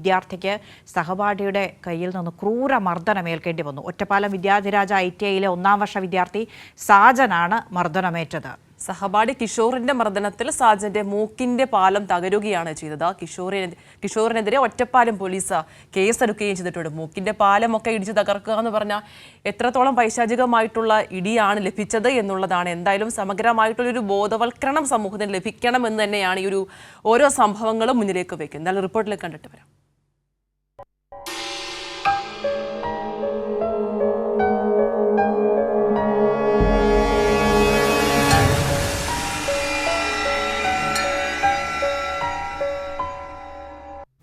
വിദ്യാർത്ഥിക്ക് സഹപാഠിയുടെ കയ്യിൽ നിന്ന് ക്രൂര മർദ്ദനമേൽക്കേണ്ടി വന്നു. ഒറ്റപ്പാലം വിദ്യാധിരാജ ഐ ടി ഐയിലെ ഒന്നാം വർഷ വിദ്യാർത്ഥി സാജനാണ് മർദ്ദനമേറ്റത്. സഹപാഠി കിഷോറിന്റെ മർദ്ദനത്തിൽ സാജന്റെ മൂക്കിന്റെ പാലം തകരുകയാണ് ചെയ്തത്. കിഷോറിനെ കിഷോറിനെതിരെ ഒറ്റപ്പാലം പോലീസ് കേസെടുക്കുകയും ചെയ്തിട്ടുണ്ട്. മൂക്കിന്റെ പാലം ഒക്കെ ഇടിച്ച് തകർക്കുക എന്ന് പറഞ്ഞാൽ എത്രത്തോളം പൈശാചികമായിട്ടുള്ള ഇടിയാണ് ലഭിച്ചത് എന്നുള്ളതാണ്. എന്തായാലും സമഗ്രമായിട്ടുള്ളൊരു ബോധവൽക്കരണം സമൂഹത്തിന് ലഭിക്കണം എന്ന് തന്നെയാണ് ഈ ഒരു ഓരോ സംഭവങ്ങളും മുന്നിലേക്ക് വയ്ക്കുന്നത് എന്തായാലും റിപ്പോർട്ടിലേക്ക് കണ്ടിട്ട് വരാം.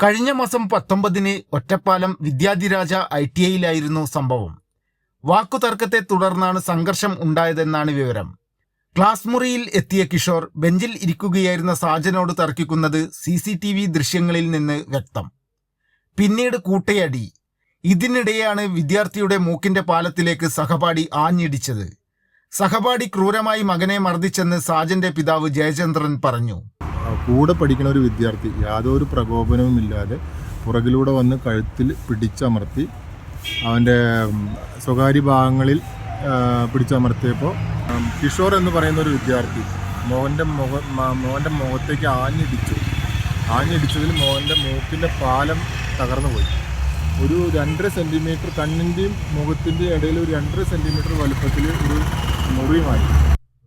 കഴിഞ്ഞ മാസം പത്തൊമ്പതിന് ഒറ്റപ്പാലം വിദ്യാധിരാജ ഐ ടി ഐയിലായിരുന്നു സംഭവം. വാക്കുതർക്കത്തെ തുടർന്നാണ് സംഘർഷം ഉണ്ടായതെന്നാണ് വിവരം. ക്ലാസ് മുറിയിൽ എത്തിയ കിഷോർ ബെഞ്ചിൽ ഇരിക്കുകയായിരുന്ന സാജനോട് തർക്കിക്കുന്നത് സി സി ടി വി ദൃശ്യങ്ങളിൽ നിന്ന് വ്യക്തം. പിന്നീട് കൂട്ടയടി. ഇതിനിടെയാണ് വിദ്യാർത്ഥിയുടെ മൂക്കിന്റെ പാലത്തിലേക്ക് സഹപാഠി ആഞ്ഞിടിച്ചത്. സഹപാഠി ക്രൂരമായി മകനെ മർദ്ദിച്ചെന്ന് സാജന്റെ പിതാവ് ജയചന്ദ്രൻ പറഞ്ഞു. കൂടെ പഠിക്കുന്ന ഒരു വിദ്യാർത്ഥി യാതൊരു പ്രകോപനവുമില്ലാതെ പുറകിലൂടെ വന്ന് കഴുത്തിൽ പിടിച്ചമർത്തി അവന്റെ സ്വകാര്യ ഭാഗങ്ങളിൽ പിടിച്ചമർത്തിയപ്പോൾ കിഷോർ എന്ന് പറയുന്ന ഒരു വിദ്യാർത്ഥി മോഹന്റെ മുഖ മോഹന്റെ മുഖത്തേക്ക് ആഞ്ഞിടിച്ചു. ആഞ്ഞിടിച്ചതിൽ മോഹന്റെ മൂക്കിന്റെ പാലം തകർന്നു പോയി ഒരു രണ്ടര സെന്റിമീറ്റർ കണ്ണിന്റെയും മുഖത്തിന്റെയും ഇടയിൽ ഒരു രണ്ടര സെന്റിമീറ്റർ വലുപ്പത്തിൽ ഒരു മുറിയുമായി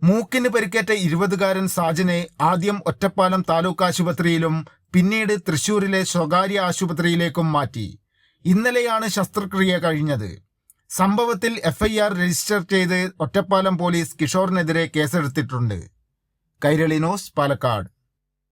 മൂക്കിന് പരിക്കേറ്റ ഇരുപതുകാരൻ സാജനെ ആദ്യം ഒറ്റപ്പാലം താലൂക്ക് ആശുപത്രിയിലും പിന്നീട് തൃശൂരിലെ സ്വകാര്യ ആശുപത്രിയിലേക്കും മാറ്റി. ഇന്നലെയാണ് ശസ്ത്രക്രിയ കഴിഞ്ഞത്. സംഭവത്തിൽ എഫ്ഐആർ രജിസ്റ്റർ ചെയ്ത് ഒറ്റപ്പാലം പോലീസ് കിഷോറിനെതിരെ കേസെടുത്തിട്ടുണ്ട്. കൈരളി ന്യൂസ് പാലക്കാട്.